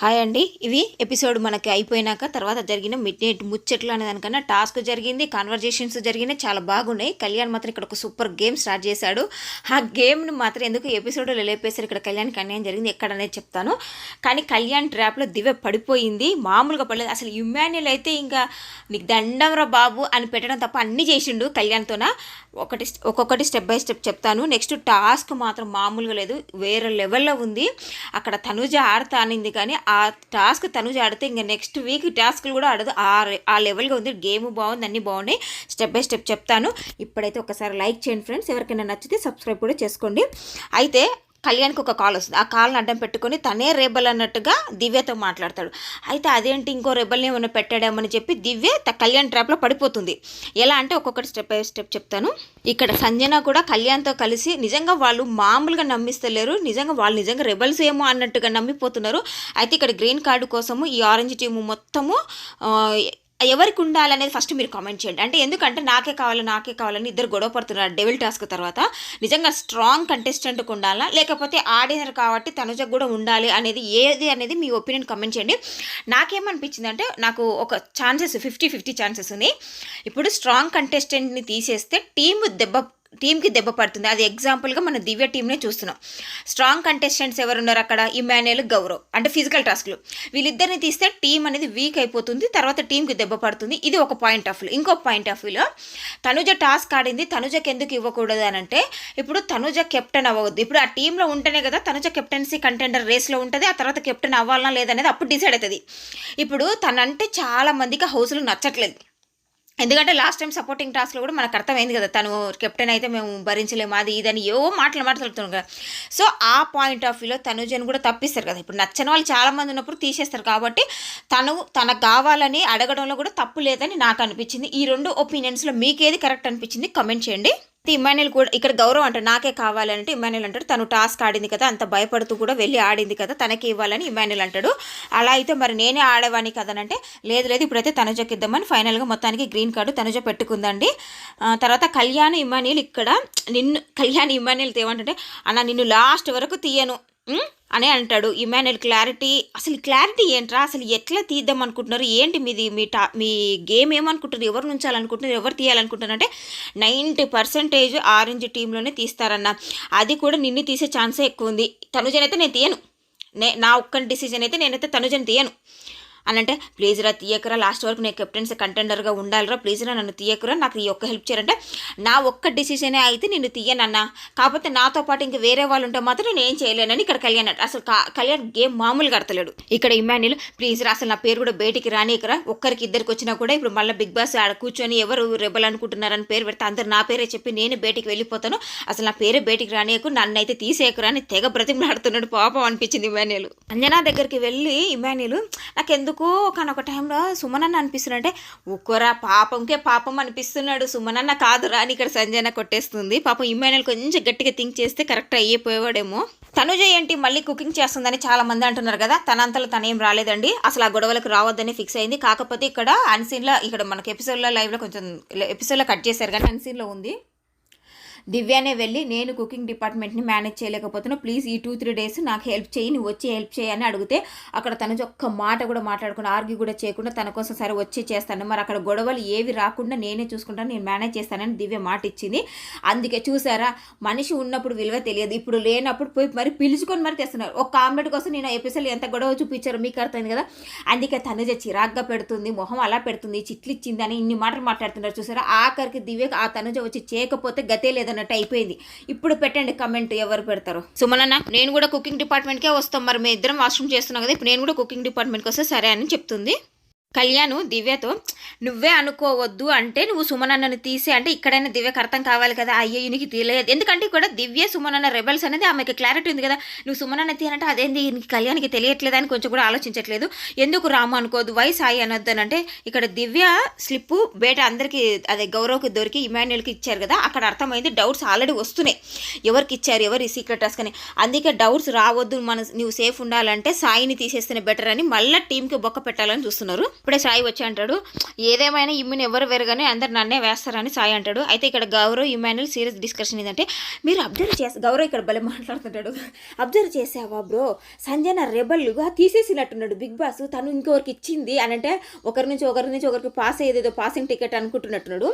Hi అండి. ఇవి episode మనకి అయిపోయినాక తర్వాత జరిగిన మిడ్ నైట్ ముచ్చట్లు అనే దానికన్నా టాస్క్ జరిగింది కాన్వర్జేషన్స్ జరిగినాయి చాలా బాగున్నాయి. కళ్యాణ్ మాత్రం ఇక్కడ ఒక సూపర్ గేమ్ స్టార్ట్ చేశాడు. ఆ గేమ్ని మాత్రం ఎందుకు ఎపిసోడ్లో లేపేశారు? ఇక్కడ కళ్యాణ్కి అన్యాయం జరిగింది ఎక్కడనేది చెప్తాను. కానీ కళ్యాణ్ ట్రాప్లో దివ్య పడిపోయింది. మామూలుగా పడలేదు. అసలు ఇమ్మాన్యుల్ అయితే ఇంకా నీకు దండవరా బాబు అని పెట్టడం తప్ప అన్నీ చేసిండు కళ్యాణ్తోన? ఒకటి ఒక్కొక్కటి స్టెప్ బై స్టెప్ చెప్తాను. నెక్స్ట్ టాస్క్ మాత్రం మామూలుగా లేదు. వేరే లెవెల్లో ఉంది. అక్కడ తనుజ ఆడతా అనింది కానీ ఆ టాస్క్ తను ఆడితే ఇంకా నెక్స్ట్ వీక్ టాస్క్లు కూడా ఆడదు. ఆ ఆ లెవెల్గా ఉంది. గేమ్ బాగుంది అన్నీ బాగున్నాయి. స్టెప్ బై స్టెప్ చెప్తాను. ఇప్పుడైతే ఒకసారి లైక్ చేయండి ఫ్రెండ్స్ ఎవరికైనా నచ్చితే సబ్స్క్రైబ్ కూడా చేసుకోండి. అయితే కళ్యాణ్కి ఒక కాల్ వస్తుంది. ఆ కాల్ని అడ్డం పెట్టుకొని తనే రెబల్ అన్నట్టుగా దివ్యతో మాట్లాడతాడు. అయితే అదేంటి ఇంకో రెబల్ని ఏమైనా పెట్టాడేమని చెప్పి దివ్య కళ్యాణ్ ట్రాప్లో పడిపోతుంది. ఎలా అంటే ఒక్కొక్కటి స్టెప్ బై స్టెప్ చెప్తాను. ఇక్కడ సంజన కూడా కళ్యాణ్తో కలిసి నిజంగా వాళ్ళు మామూలుగా నమ్మిస్తలేరు. నిజంగా వాళ్ళు నిజంగా రెబల్స్ ఏమో అన్నట్టుగా నమ్మిపోతున్నారు. అయితే ఇక్కడ గ్రీన్ కార్డు కోసము ఈ ఆరెంజ్ టీము మొత్తము ఎవరికి ఉండాలనేది ఫస్ట్ మీరు కామెంట్ చేయండి. అంటే ఎందుకంటే నాకే కావాలి నాకే కావాలని ఇద్దరు గొడవ పడుతున్నారు. డెవిల్ టాస్క్ తర్వాత నిజంగా స్ట్రాంగ్ కంటెస్టెంట్కి ఉండాలా లేకపోతే ఆడినర్ కాబట్టి తనుజకు కూడా ఉండాలి అనేది ఏది అనేది మీ ఒపీనియన్ కామెంట్ చేయండి. నాకేమనిపించింది అంటే నాకు ఒక ఛాన్సెస్ ఫిఫ్టీ ఫిఫ్టీ ఛాన్సెస్ ఉన్నాయి. ఇప్పుడు స్ట్రాంగ్ కంటెస్టెంట్ని తీసేస్తే టీం దెబ్బ టీంకి దెబ్బ పడుతుంది. అది ఎగ్జాంపుల్గా మన దివ్య టీంనే చూస్తున్నాం. స్ట్రాంగ్ కంటెస్టెంట్స్ ఎవరున్నారు అక్కడ? ఇమాన్యుయల్ గౌరవ్. అంటే ఫిజికల్ టాస్క్లు. వీళ్ళిద్దరిని తీస్తే టీం అనేది వీక్ అయిపోతుంది. తర్వాత టీంకి దెబ్బ పడుతుంది. ఇది ఒక పాయింట్ ఆఫ్ వ్యూ ఇంకో పాయింట్ ఆఫ్ వ్యూలో తనుజ టాస్క్ ఆడింది. తనుజకి ఎందుకు ఇవ్వకూడదు అని అంటే ఇప్పుడు తనుజ కెప్టెన్ అవ్వద్దు ఇప్పుడు ఆ టీంలో ఉంటేనే కదా తనుజ కెప్టెన్సీ కంటెండర్ రేస్లో ఉంటుంది. ఆ తర్వాత కెప్టెన్ అవ్వాలనా లేదనేది అప్పుడు డిసైడ్ అవుతుంది. ఇప్పుడు తనంటే చాలా మందికి హౌస్లో నచ్చట్లేదు. ఎందుకంటే లాస్ట్ టైం సపోర్టింగ్ టాస్క్లో కూడా మనకు అర్థమైంది కదా తను కెప్టెన్ అయితే మేము భరించలేము అది ఇదని ఏవో మాటలు మాట్లాడుతున్నాం కదా. సో ఆ పాయింట్ ఆఫ్ వ్యూలో తనుజను కూడా తప్పిస్తారు కదా. ఇప్పుడు నచ్చని వాళ్ళు చాలామంది ఉన్నప్పుడు తీసేస్తారు కాబట్టి తను తనకు కావాలని అడగడంలో కూడా తప్పు లేదని నాకు అనిపించింది. ఈ రెండు ఒపీనియన్స్లో మీకేది కరెక్ట్ అనిపించింది? కమెంట్ చేయండి. ఇమాన్యుల్ కూడా ఇక్కడ గౌరవం అంటారు నాకే కావాలంటే ఇమాన్యుల్ అంటాడు. తను టాస్క్ ఆడింది కదా అంత భయపడుతూ కూడా వెళ్ళి ఆడింది కదా తనకి ఇవ్వాలని ఇమాన్యుల్ అంటాడు. అలా అయితే మరి నేనే ఆడేవాని కదనంటే లేదు లేదు ఇప్పుడైతే తనుజకి ఇద్దామని ఫైనల్గా మొత్తానికి గ్రీన్ కార్డు తనుజ పెట్టుకుందండి. తర్వాత కళ్యాణ్ ఇమాన్యుల్ ఇక్కడ నిన్ను కళ్యాణ్ ఇమాన్యుల్ ఏమంటే అన్న నిన్ను లాస్ట్ వరకు తీయను. అని అంటాడు. ఇమాన్యుల్ క్లారిటీ అసలు క్లారిటీ ఏంట్రా? అసలు ఎట్లా తీద్దాం అనుకుంటున్నారు? ఏంటి మీది మీ టా మీ గేమ్ ఏమనుకుంటున్నారు? ఎవరు నుంచాలనుకుంటున్నారు? ఎవరు తీయాలనుకుంటున్నారు? అంటే నైంటీ పర్సెంటేజ్ ఆరెంజ్ టీంలోనే తీస్తారన్న. అది కూడా నిన్ను తీసే ఛాన్సే ఎక్కువ ఉంది. తనుజనైతే నేను తీయను. నే నా ఒక్క డిసిజన్ అయితే నేనైతే తనుజని తీయను. అని అంటే ప్లీజ్ రా తీయకరా లాస్ట్ వరకు నేను కెప్టెన్సీ కంటెండర్గా ఉండాలిరా ప్లీజ్ రా నన్ను తీయకురా నాకు ఈ ఒక్క హెల్ప్ చేయాలంటే నా ఒక్క డిసిషనే అయితే నేను తీయనన్నా. కాకపోతే నాతో పాటు ఇంక వేరే వాళ్ళు ఉంటే మాత్రం నేను ఏం చేయలేనని ఇక్కడ కళ్యాణ్ అసలు కళ్యాణ్ గేమ్ మామూలుగా ఆడతలేడు. ఇక్కడ ఇమాన్యుల్ ప్లీజ్ రా అసలు నా పేరు కూడా బయటికి రానికరా ఒక్కరికి ఇద్దరికి వచ్చినా కూడా ఇప్పుడు మళ్ళీ బిగ్ బాస్ ఆడ కూర్చొని ఎవరు రెబల్ అనుకుంటున్నారని పేరు పెడితే అందరు నా పేరే చెప్పి నేను బయటికి వెళ్ళిపోతాను. అసలు నా పేరే బయటికి రానియకు నన్ను అయితే తీసేయకురా అని తెగ బ్రతిమలాడుతున్నాడు పాపం అనిపించింది ఇమాన్యుల్. అంజనా దగ్గరికి వెళ్ళి ఇమాన్యుల్ నాకు ఎందుకు కానీ ఒక టైంలో సుమనన్న అనిపిస్తున్నాడంటే ఒక్కరా పాపంకే పాపం అనిపిస్తున్నాడు. సుమనన్న కాదురా అని ఇక్కడ సంజయన కొట్టేస్తుంది. పాపం ఇమాన్యుల్ కొంచెం గట్టిగా థింక్ చేస్తే కరెక్ట్ అయ్యిపోయేవాడేమో. తనుజ ఏంటి మళ్ళీ కుకింగ్ చేస్తుందని చాలా మంది అంటున్నారు కదా? తనంతలో తనేం రాలేదండి. అసలు ఆ గొడవలకు రావద్దని ఫిక్స్ అయింది. కాకపోతే ఇక్కడ అన్సీన్లో ఇక్కడ మనకి ఎపిసోడ్లో లైవ్లో కొంచెం ఎపిసోడ్లో కట్ చేశారు. కానీ అన్సీన్లో ఉంది. దివ్యానే వెళ్ళి నేను కుకింగ్ డిపార్ట్మెంట్ని మేనేజ్ చేయలేకపోతున్నా. ప్లీజ్ ఈ టూ త్రీ డేస్ నాకు హెల్ప్ చేయి నువ్వు వచ్చి హెల్ప్ చేయని అడిగితే అక్కడ తన ఒక్క మాట కూడా మాట్లాడకుండా ఆర్గ్యూ కూడా చేయకుండా తన కోసం సరే వచ్చి చేస్తాను. మరి అక్కడ గొడవలు ఏవి రాకుండా నేనే చూసుకుంటాను నేను మేనేజ్ చేస్తానని దివ్య మాట ఇచ్చింది. అందుకే చూసారా మనిషి ఉన్నప్పుడు విలువ తెలియదు ఇప్పుడు లేనప్పుడు పోయి మరి పిలుచుకొని మరి తెస్తున్నారు. ఒక కామెడీ కోసం నేను ఎపిసోడ్ ఎంత గొడవ చూపించారో మీకు అర్థమైంది కదా? అందుకే తనుజ చిరాగ్గా పెడుతుంది మొహం అలా పెడుతుంది చిట్లిచ్చింది అని ఇన్ని మాటలు మాట్లాడుతున్నారు. చూసారా ఆఖరికి దివ్య ఆ తనుజ వచ్చి చేయకపోతే గతే లేదని లేదన్నట్టు అయిపోయింది. ఇప్పుడు పెట్టండి కమెంట్ ఎవరు పెడతారు. సుమలన్న నేను కూడా కుకింగ్ డిపార్ట్మెంట్కే వస్తాం. మరి మేము ఇద్దరం వాష్రూమ్ చేస్తున్నాం కదా ఇప్పుడు నేను కూడా కుకింగ్ డిపార్ట్మెంట్కి వస్తే సరే అని చెప్తుంది. కళ్యాణ్ దివ్యతో నువ్వే అనుకోవద్దు అంటే నువ్వు సుమనన్నను తీసే అంటే ఇక్కడైనా దివ్యకు అర్థం కావాలి కదా అయ్యో తీయలేదు ఎందుకంటే ఇక్కడ దివ్య సుమనన్న రెబల్స్ అనేది ఆమెకి క్లారిటీ ఉంది కదా. నువ్వు సుమనన్న తీయనంటే అదేంది? నీకు కళ్యాణ్కి తెలియట్లేదు? అని కొంచెం కూడా ఆలోచించట్లేదు. ఎందుకు రాము అనుకోదు వై సాయి అనొద్దు? అని అంటే ఇక్కడ దివ్య స్లిప్పు బేట అందరికీ అదే గౌరవ్కి దొరికి ఇమాన్యుల్కి ఇచ్చారు కదా అక్కడ అర్థమైంది డౌట్స్ ఆల్రెడీ వస్తున్నాయి. ఎవరికి ఇచ్చారు? ఎవరు ఈ సీక్రెట్ టాస్క్ అని. అందుకే డౌట్స్ రావద్దు మన నువ్వు సేఫ్ ఉండాలంటే సాయిని తీసేస్తేనే బెటర్ అని మళ్ళీ టీంకి బొక్క పెట్టాలని చూస్తున్నారు. ఇప్పుడే సాయి వచ్చి అంటాడు ఏదేమైనా ఇమ్మిని ఎవరు వేరుగానే అందరు నన్నే వేస్తారని సాయి అంటాడు. అయితే ఇక్కడ గౌరవ్ ఇమాన్యుల్ సీరియస్ డిస్కషన్ ఏంటంటే మీరు అబ్జర్వ్ చేసి గౌరవ్ ఇక్కడ భలే మాట్లాడుతుంటాడు. అబ్జర్వ్ చేసావా బ్రో సంజన రెబల్గా తీసేసినట్టున్నాడు బిగ్ బాస్. తను ఇంకొకరికి ఇచ్చింది అని అంటే ఒకరి నుంచి ఒకరి నుంచి ఒకరికి పాస్ అయ్యేదేదో పాసింగ్ టికెట్ అనుకుంటున్నట్టున్నాడు.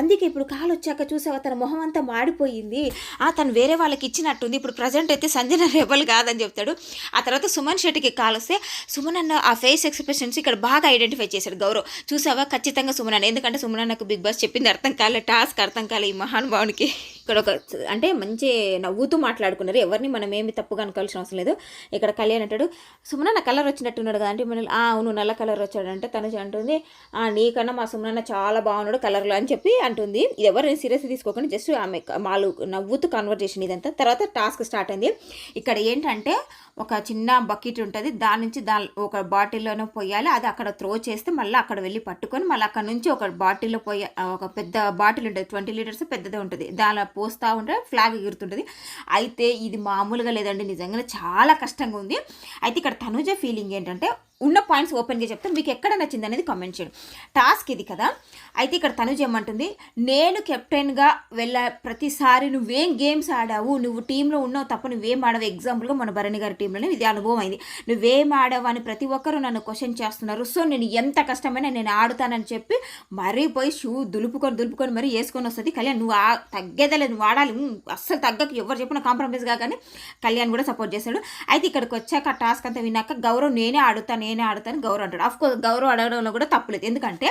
అందుకే ఇప్పుడు కాలు వచ్చాక చూసావా తన మొహం అంతా మాడిపోయింది. ఆ తను వేరే వాళ్ళకి ఇచ్చినట్టుంది. ఇప్పుడు ప్రజెంట్ అయితే సంజన రెబల్ కాదని చెప్తాడు. ఆ తర్వాత సుమన్ శెట్టికి కాల్ వస్తే సుమన్ అన్న ఆ ఫేస్ ఎక్స్ప్రెషన్స్ ఇక్కడ బాగా ఐడెంటిఫై చేశాడు. గౌరవ్ చూసావా? ఖచ్చితంగా సుమన్ ఎందుకంటే సుమన్ నాకు బిగ్ బాస్ చెప్పింది అర్థం కాలే టాస్క్ అర్థం కాలే ఈ మహానుభావునికి. ఇక్కడ ఒక అంటే మంచి నవ్వుతూ మాట్లాడుకున్నారు. ఎవరిని మనం ఏమి తప్పుగా అనుకోవాల్సిన అవసరం లేదు. ఇక్కడ కళ్యాణ్ అంటాడు సుమనన్న కలర్ వచ్చినట్టున్నాడు కదా అంటే మన అవును నల్ల కలర్ వచ్చాడంటే తను అంటుంది. "ఆ, నీకన్నా మా సుమనన్న చాలా బాగున్నాడు కలర్లో అని చెప్పి అంటుంది. ఇది ఎవరిని సీరియస్గా తీసుకోకుండా జస్ట్ ఆమె మాలు నవ్వుతూ కన్వర్జేషన్ ఇదంతా. తర్వాత టాస్క్ స్టార్ట్ అయింది. ఇక్కడ ఏంటంటే ఒక చిన్న బకెట్ ఉంటుంది. దాని నుంచి దా ఒక బాటిల్లోనే పోయాలి. అది అక్కడ త్రో చేస్తే మళ్ళీ అక్కడ వెళ్ళి పట్టుకొని మళ్ళీ అక్కడ నుంచి ఒక బాటిల్లో పోయ ఒక పెద్ద బాటిల్ ఉంటుంది. ట్వంటీ లీటర్స్ పెద్దదే ఉంటుంది. దానిలో పోస్తూ ఉంటే ఫ్లాగ్ ఎగురుతుంటుంది. అయితే ఇది మామూలుగా లేదండి నిజంగానే చాలా కష్టంగా ఉంది అయితే ఇక్కడ తనుజ ఫీలింగ్ ఏంటంటే ఉన్న పాయింట్స్ ఓపెన్గా చెప్తే మీకు ఎక్కడ నచ్చింది అనేది కామెంట్ చేయండి. టాస్క్ ఇది కదా. అయితే ఇక్కడ తనుజ్ ఏమంటుంది? నేను కెప్టెన్గా వెళ్ళ ప్రతిసారి నువ్వేం గేమ్స్ ఆడావు? నువ్వు టీంలో ఉన్నావు తప్ప నువ్వేం ఆడవు. ఎగ్జాంపుల్గా మన భరణి గారి టీంలోనే ఇది అనుభవం అయింది. నువ్వేం ఆడావు అని ప్రతి ఒక్కరూ నన్ను క్వశ్చన్ చేస్తున్నారు. సో నేను ఎంత కష్టమైనా నేను ఆడుతానని చెప్పి మరీ పోయి షూ దులుపుకొని దులుపుకొని మరీ వేసుకొని వస్తుంది. కళ్యాణ్ నువ్వు ఆ తగ్గేదలే నువ్వు ఆడాలి. అస్సలు తగ్గక. ఎవరు చెప్పిన కాంప్రమైజ్ కాగానే కళ్యాణ్ కూడా సపోర్ట్ చేశాడు అయితే ఇక్కడికి వచ్చాక టాస్క్ అంతా విన్నాక గౌరవ్ నేనే ఆడుతాను నేనే ఆడతాను గౌరవ్ అంటాడు. ఆఫ్ కోర్స్ గౌరవ్ ఆడడంలో కూడా తప్పులేదు ఎందుకంటే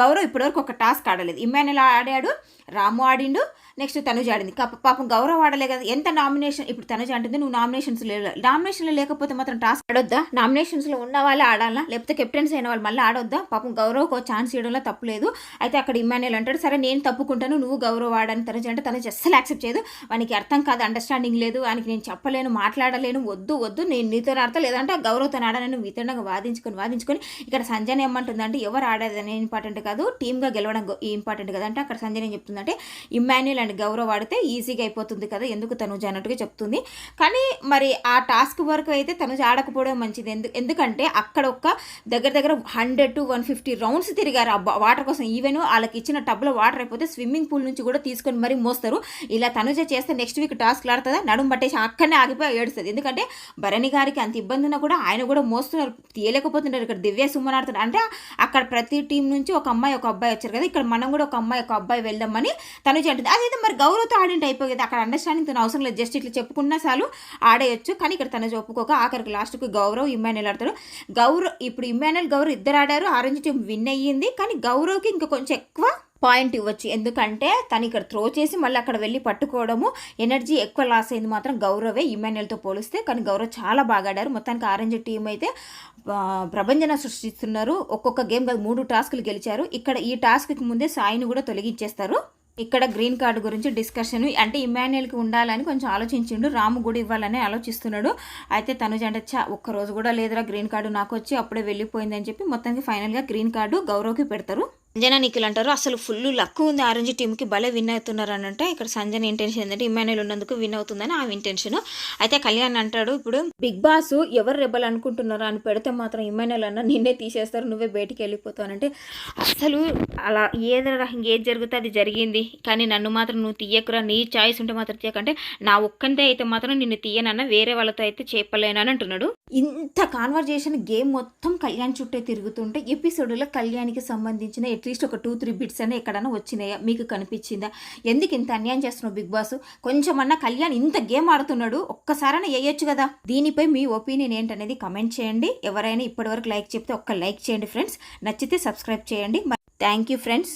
గౌరవ్ ఇప్పటివరకు ఒక టాస్క్ ఆడలేదు. ఇమ్మాన్యుల్ ఆడాడు? రాము ఆడిండు నెక్స్ట్ తనుజ ఆడింది. పాపం గౌరవ్ ఆడలే కదా. ఎంత నామినేషన్ ఇప్పుడు తనుజ అంటుంది నువ్వు నామినేషన్స్ లేవు నామినేషన్లో లేకపోతే మాత్రం టాస్క్ ఆడొద్దా? నామినేషన్స్లో ఉన్న వాళ్ళే ఆడాలా? లేకపోతే కెప్టెన్స్ అయిన వాళ్ళు మళ్ళీ ఆడొద్దా? పాపం గౌరవ్కి ఒక ఛాన్స్ ఇవ్వడంలో తప్పులేదు అయితే అక్కడ ఇమ్మాన్యుల్ అంటాడు సరే నేను తప్పుకుంటాను నువ్వు గౌరవ్ ఆడని తనుజ అంటే తనుజ అస్సలు యాక్సెప్ట్ చేయదు. వానికి అర్థం కాదు అండర్స్టాండింగ్ లేదు వానికి నేను చెప్పలేను మాట్లాడలేను వద్దు వద్దు నేను నీతో ఆడతా లేదంటే గౌరవ్తో ఆడాలని వితండంగా వాదించుకొని వాదించుకొని ఇక్కడ సంజయ్ ఏమంటుందంటే ఎవరు ఆడేది ఇంపార్టెంట్ కాదు టీమ్గా గెలవడం ఇంపార్టెంట్ కదా. అంటే అక్కడ సంజయ్ ఏం చెప్తుందంటే ఇమాన్యుల్ అండ్ గౌరవ్ ఆడితే ఈజీగా అయిపోతుంది కదా ఎందుకు తనుజ అన్నట్టుగా చెప్తుంది. కానీ మరి ఆ టాస్క్ వరకు అయితే తనుజ ఆడకపోవడం మంచిది. ఎందు ఎందుకంటే అక్కడ ఒక దగ్గర దగ్గర hundred to one fifty rounds తిరిగారు. ఆ వాటర్ కోసం ఈవెన్ వాళ్ళకి ఇచ్చిన టబ్లో వాటర్ అయిపోతే స్విమ్మింగ్ పూల్ నుంచి కూడా తీసుకొని మరీ మోస్తారు. ఇలా తనుజ చేస్తే నెక్స్ట్ వీక్ టాస్క్ ఆడుతుందా నడుము పట్టేసి అక్కడనే ఆగిపోయి ఏడుస్తుంది. ఎందుకంటే భరణి గారికి అంత ఇబ్బంది ఉన్నా కూడా ఆయన కూడా మోస్తున్నారు. తీయలేకపోతుంటారు ఇక్కడ దివ్య సుమన్ ఆడుతున్నారు అంటే అక్కడ ప్రతి టీం నుంచి ఒక అమ్మాయి ఒక అబ్బాయి వచ్చారు కదా. ఇక్కడ మనం కూడా ఒక అమ్మాయి ఒక అబ్బాయి వెళ్దామని తనుజ అంటుంది. అదైతే మరి గౌరవతో ఆడింటి అయిపోయింది. అక్కడ అండర్స్టాండింగ్ తన అవసరం లేదు. జస్ట్ ఇట్లా చెప్పుకున్నా చాలు ఆడేయచ్చు. కానీ ఇక్కడ తనుజ ఒప్పుకోక ఆఖరికి లాస్ట్కి గౌరవ్ ఇమ్మాన్యుల్ ఆడతాడు గౌరవ్ ఇప్పుడు ఇమ్మాన్యుల్ గౌరవ్ ఇద్దరు ఆడారు. ఆరెంజ్ టీం విన్ అయ్యింది. కానీ గౌరవ్కి ఇంకా కొంచెం ఎక్కువ పాయింట్ ఇవ్వచ్చు. ఎందుకంటే తను ఇక్కడ త్రో చేసి మళ్ళీ అక్కడ వెళ్ళి పట్టుకోవడము ఎనర్జీ ఎక్కువ లాస్ అయింది మాత్రం గౌరవే ఇమాన్యుల్తో పోలిస్తే. కానీ గౌరవ్ చాలా బాగా ఆడారు. మొత్తానికి ఆరెంజ్ టీం అయితే ప్రభంజన సృష్టిస్తున్నారు. ఒక్కొక్క గేమ్ మూడు టాస్కులు గెలిచారు. ఇక్కడ ఈ టాస్క్కి ముందే సాయిని కూడా తొలగించేస్తారు. ఇక్కడ గ్రీన్ కార్డు గురించి డిస్కషన్ అంటే ఇమాన్యుల్కి ఉండాలని కొంచెం ఆలోచించిండు. రాము కూడా ఇవ్వాలని ఆలోచిస్తున్నాడు. అయితే తనుజ అంటే చా ఒక్క రోజు కూడా లేదురా గ్రీన్ కార్డు నాకు వచ్చి అప్పుడే వెళ్ళిపోయిందని చెప్పి మొత్తానికి ఫైనల్గా గ్రీన్ కార్డు గౌరవ్కి పెడతారు. సంజన అంటారు. అసలు ఫుల్ లక్ ఉంది. ఆరెంజ్ టీంకి భలే విన్ అవుతున్నారు అని అంటే ఇక్కడ సంజన ఇంటెన్షన్ ఏంటంటే ఇమాన్యుల్ ఉన్నందుకు విన్ అవుతుందని ఆ ఇంటెన్షన్ అయితే కళ్యాణ్ అంటాడు ఇప్పుడు బిగ్ బాస్ ఎవరు రెబ్బలు అనుకుంటున్నారో అని పెడితే మాత్రం ఇమాన్యుల్ అన్న నిన్నే తీసేస్తారు నువ్వే బయటికి వెళ్ళిపోతానంటే అసలు అలా ఏదైనా ఏది జరిగితే అది జరిగింది. కానీ నన్ను మాత్రం నువ్వు తీయకురా. నీ చాయిస్ ఉంటే మాత్రం తీయకంటే నా ఒక్కంతే అయితే మాత్రం నిన్ను తీయనన్న వేరే వాళ్ళతో అయితే చెప్పలేనని అంటున్నాడు. ఇంత కాన్వర్జేషన్ గేమ్ మొత్తం కళ్యాణ్ చుట్టే తిరుగుతుంటే ఎపిసోడ్లో కళ్యాణ్కి సంబంధించిన అట్లీస్ట్ ఒక టూ త్రీ బిట్స్ అనే ఎక్కడైనా వచ్చినాయా? మీకు కనిపించిందా? ఎందుకు ఇంత అన్యాయం చేస్తున్నావు బిగ్ బాస్? కొంచెమన్నా కళ్యాణ్ ఇంత గేమ్ ఆడుతున్నాడు ఒక్కసారైనా వేయొచ్చు కదా? దీనిపై మీ ఒపీనియన్ ఏంటనేది కమెంట్ చేయండి. ఎవరైనా ఇప్పటివరకు లైక్ చెప్తే ఒక్క లైక్ చేయండి ఫ్రెండ్స్. నచ్చితే సబ్స్క్రైబ్ చేయండి. Thank you friends.